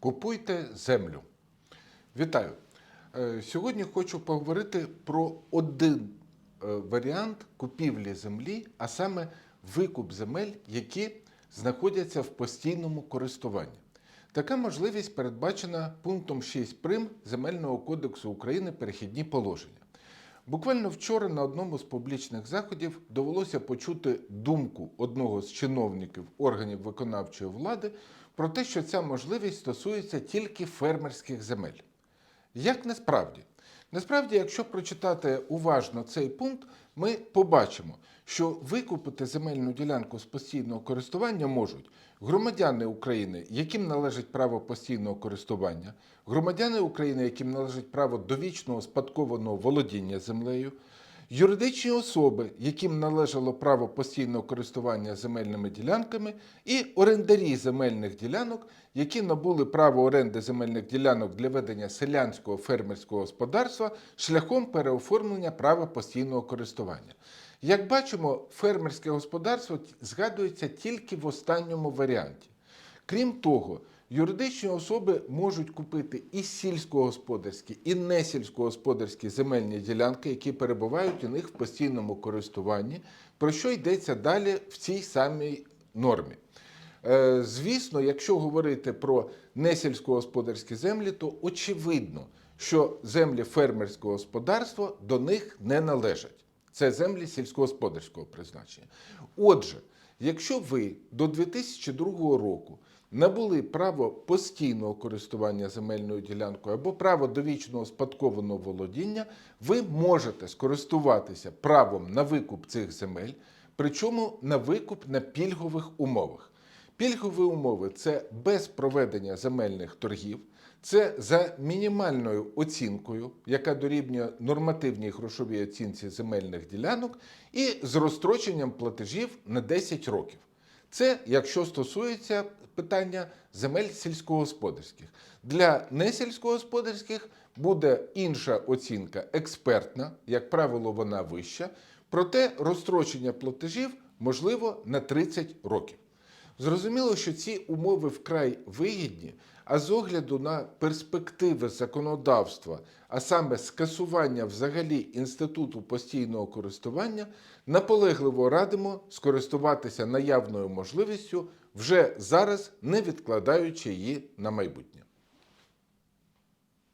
Купуйте землю. Вітаю. Е, Сьогодні хочу поговорити про один е, варіант купівлі землі, а саме викуп земель, які знаходяться в постійному користуванні. Така можливість передбачена пунктом 6 прим Земельного кодексу України перехідні положення. Буквально вчора на одному з публічних заходів довелося почути думку одного з чиновників органів виконавчої влади про те, що ця можливість стосується тільки фермерських земель. Як насправді? Насправді, якщо прочитати уважно цей пункт, ми побачимо, що викупити земельну ділянку з постійного користування можуть громадяни України, яким належить право постійного користування, громадяни України, яким належить право довічного спадкованого володіння землею, юридичні особи, яким належало право постійного користування земельними ділянками, і орендарі земельних ділянок, які набули право оренди земельних ділянок для ведення селянського фермерського господарства шляхом переоформлення права постійного користування. Як бачимо, фермерське господарство згадується тільки в останньому варіанті. Крім того, юридичні особи можуть купити і сільськогосподарські, і несільськогосподарські земельні ділянки, які перебувають у них в постійному користуванні, про що йдеться далі в цій самій нормі. Е, Звісно, якщо говорити про несільськогосподарські землі, то очевидно, що землі фермерського господарства до них не належать. Це землі сільськогосподарського призначення. Отже, якщо ви до 2002 року набули право постійного користування земельною ділянкою або право довічного спадкованого володіння, ви можете скористуватися правом на викуп цих земель, причому на викуп на пільгових умовах. Пільгові умови це без проведення земельних торгів, це за мінімальною оцінкою, яка дорівнює нормативній грошовій оцінці земельних ділянок, і з розстроченням платежів на 10 років. Це якщо стосується питання земель сільськогосподарських. Для несільськогосподарських буде інша оцінка експертна, як правило, вона вища, проте розстрочення платежів можливо на 30 років. Зрозуміло, що ці умови вкрай вигідні, а з огляду на перспективи законодавства, а саме скасування взагалі інституту постійного користування, наполегливо радимо скористуватися наявною можливістю вже зараз, не відкладаючи її на майбутнє.